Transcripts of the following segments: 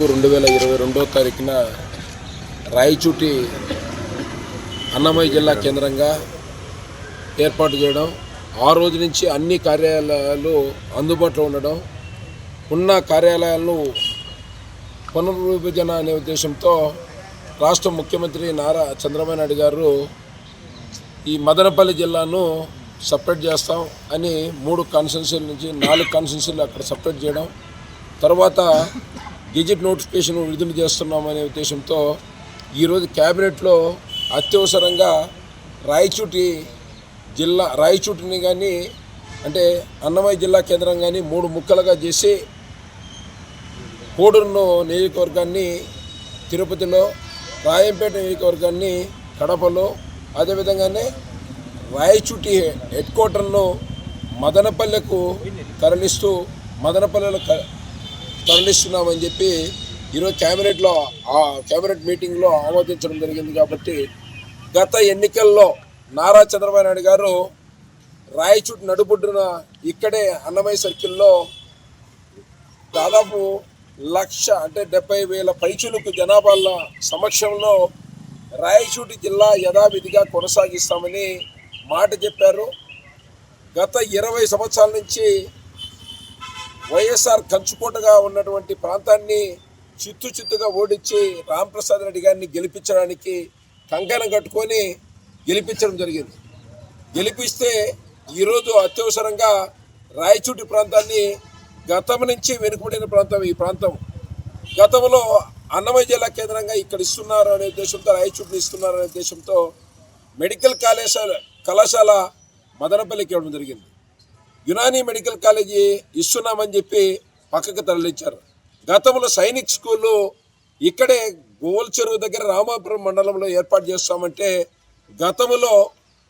రెండు వేల ఇరవై రెండో తారీఖున రాయచూటి అన్నమయ్య జిల్లా కేంద్రంగా ఏర్పాటు చేయడం ఆ రోజు నుంచి అన్ని కార్యాలయాలు అందుబాటులో ఉండడం ఉన్న కార్యాలయాలను పునర్విభజన అనే ఉద్దేశంతో రాష్ట్ర ముఖ్యమంత్రి నారా చంద్రబాబు నాయుడు గారు ఈ మదనపల్లి జిల్లాను సపరేట్ చేస్తాం అని మూడు కాన్స్టిట్యూన్సీల నుంచి నాలుగు కాన్స్టిట్యూన్సీలు అక్కడ సపరేట్ చేయడం తర్వాత గెజిట్ నోటిఫికేషన్ విడుదల చేస్తున్నామనే ఉద్దేశంతో ఈరోజు క్యాబినెట్లో అత్యవసరంగా రాయచూటి జిల్లా రాయచూటిని కానీ అంటే అన్నమయ్య జిల్లా కేంద్రం కానీ మూడు ముక్కలుగా చేసి కోడూరును నియోజకవర్గాన్ని తిరుపతిలో రాయంపేట నియోజకవర్గాన్ని కడపలో అదేవిధంగానే రాయచూటి హెడ్ క్వార్టర్ను మదనపల్లెకు తరలిస్తూ మదనపల్లెలో క- తరలిస్తున్నామని చెప్పి ఈరోజు క్యాబినెట్లో ఆ క్యాబినెట్ మీటింగ్లో ఆమోదించడం జరిగింది కాబట్టి గత ఎన్నికల్లో నారా చంద్రబాబు నాయుడు గారు రాయచూట్ నడుబొడ్డున ఇక్కడే అన్నమయ్య సర్కిల్లో దాదాపు లక్ష అంటే డెబ్బై వేల పైచులకు జనాభాల సమక్షంలో రాయచూటి జిల్లా యథావిధిగా కొనసాగిస్తామని మాట చెప్పారు. గత ఇరవై సంవత్సరాల నుంచి వైఎస్ఆర్ కంచుకోటగా ఉన్నటువంటి ప్రాంతాన్ని చిత్తు చిత్తుగా ఓడించి రాంప్రసాద్ రెడ్డి గారిని గెలిపించడానికి కంకణం కట్టుకొని గెలిపించడం జరిగింది. గెలిపిస్తే ఈరోజు అత్యవసరంగా రాయచూటి ప్రాంతాన్ని గతం నుంచి వెనుకబడిన ప్రాంతం ఈ ప్రాంతం. గతంలో అన్నమయ్య జిల్లా కేంద్రంగా ఇక్కడ ఇస్తున్నారు అనే ఉద్దేశంతో రాయచూటిని ఇస్తున్నారు అనే ఉద్దేశంతో మెడికల్ కళాశాల కళాశాల మదనపల్లికి ఇవ్వడం జరిగింది. యునాని మెడికల్ కాలేజీ ఇస్తున్నామని చెప్పి పక్కకు తరలించారు. గతంలో సైనిక్ స్కూల్లో ఇక్కడే గోల్ చెరువు దగ్గర రామాపురం మండలంలో ఏర్పాటు చేస్తామంటే గతంలో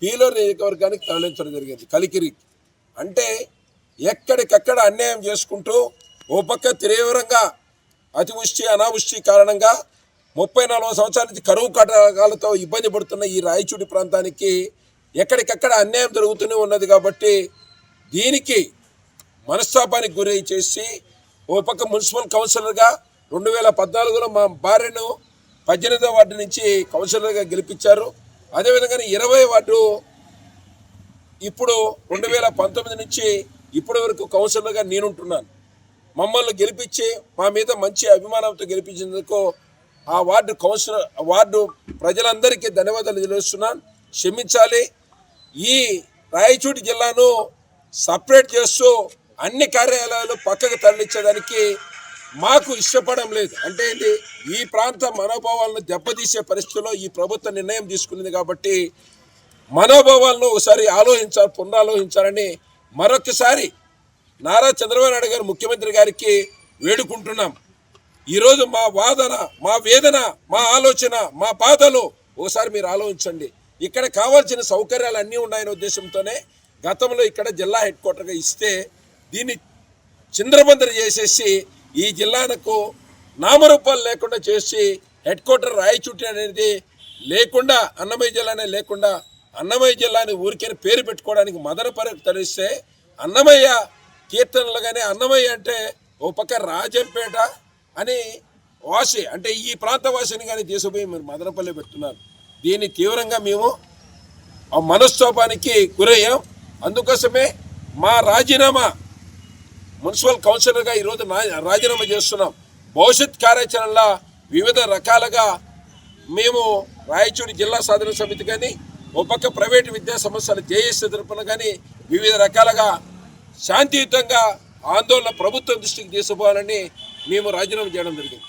పీలో నియోజకవర్గానికి తరలించడం జరిగింది కలికిరి. అంటే ఎక్కడికక్కడ అన్యాయం చేసుకుంటూ ఓ పక్క తీవ్రంగా అతివృష్టి అనావృష్టి కారణంగా ముప్పై నాలుగు సంవత్సరాల నుంచి కరువు కటకాలతో ఇబ్బంది పడుతున్న ఈ రాయచూడి ప్రాంతానికి ఎక్కడికక్కడ అన్యాయం జరుగుతూనే ఉన్నది కాబట్టి దీనికి మనస్తాపానికి గురి చేసి ఓ పక్క మున్సిపల్ కౌన్సిలర్గా రెండు వేల పద్నాలుగులో మా భార్యను పద్దెనిమిదో వార్డు నుంచి కౌన్సిలర్గా గెలిపించారు. అదేవిధంగా ఇరవై వార్డు ఇప్పుడు రెండు వేల పంతొమ్మిది నుంచి ఇప్పటి వరకు కౌన్సిలర్గా నేనుంటున్నాను. మమ్మల్ని గెలిపించి మా మీద మంచి అభిమానంతో గెలిపించినందుకు ఆ వార్డు కౌన్సిలర్ వార్డు ప్రజలందరికీ ధన్యవాదాలు తెలియజేస్తున్నాను. క్షమించాలి. ఈ రాయచూటి జిల్లాను సపరేట్ చేస్తూ అన్ని కార్యాలయాలు పక్కకు తరలించడానికి మాకు ఇష్టపడడం లేదు. అంటే ఏంటి? ఈ ప్రాంత మనోభావాలను దెబ్బతీసే పరిస్థితిలో ఈ ప్రభుత్వం నిర్ణయం తీసుకున్నది కాబట్టి మనోభావాలను ఒకసారి ఆలోచించాలి పునరాలోచించాలని మరొకసారి నారా చంద్రబాబు నాయుడు గారు ముఖ్యమంత్రి గారికి వేడుకుంటున్నాం. ఈరోజు మా వాదన మా వేదన మా ఆలోచన మా బాధలు ఒకసారి మీరు ఆలోచించండి. ఇక్కడ కావాల్సిన సౌకర్యాలు అన్నీ ఉన్నాయనే ఉద్దేశంతోనే గతంలో ఇక్కడ జిల్లా హెడ్ క్వార్టర్గా ఇస్తే దీన్ని చింద్రబందర చేసేసి ఈ జిల్లాకు నామరూపాలు లేకుండా చేసి హెడ్ క్వార్టర్ రాయచుట్టి అనేది లేకుండా అన్నమయ్య జిల్లానే లేకుండా అన్నమయ్య జిల్లాని ఊరికే పేరు పెట్టుకోవడానికి మదనపర తరిస్తే అన్నమయ్య కీర్తనలు కానీ అన్నమయ్య అంటే ఓ పక్క రాజంపేట అని వాసి అంటే ఈ ప్రాంత వాసిని కానీ తీసుకుపోయి మీరు మదనపల్లి పెడుతున్నారు. దీన్ని తీవ్రంగా మేము ఆ మనస్తోపానికి గురయ్యాం. అందుకోసమే మా రాజీనామా మున్సిపల్ కౌన్సిలర్గా ఈరోజు నా- రాజీనామా చేస్తున్నాం. భవిష్యత్ కార్యాచరణలో వివిధ రకాలుగా మేము రాయచూడి జిల్లా సాధన సమితి కానీ ఒక పక్క ప్రైవేటు విద్యా సంస్థల జేఎస్ తరపున కానీ వివిధ రకాలుగా శాంతియుతంగా ఆందోళన ప్రభుత్వం దృష్టికి తీసుకుపోవాలని మేము రాజీనామా చేయడం జరిగింది.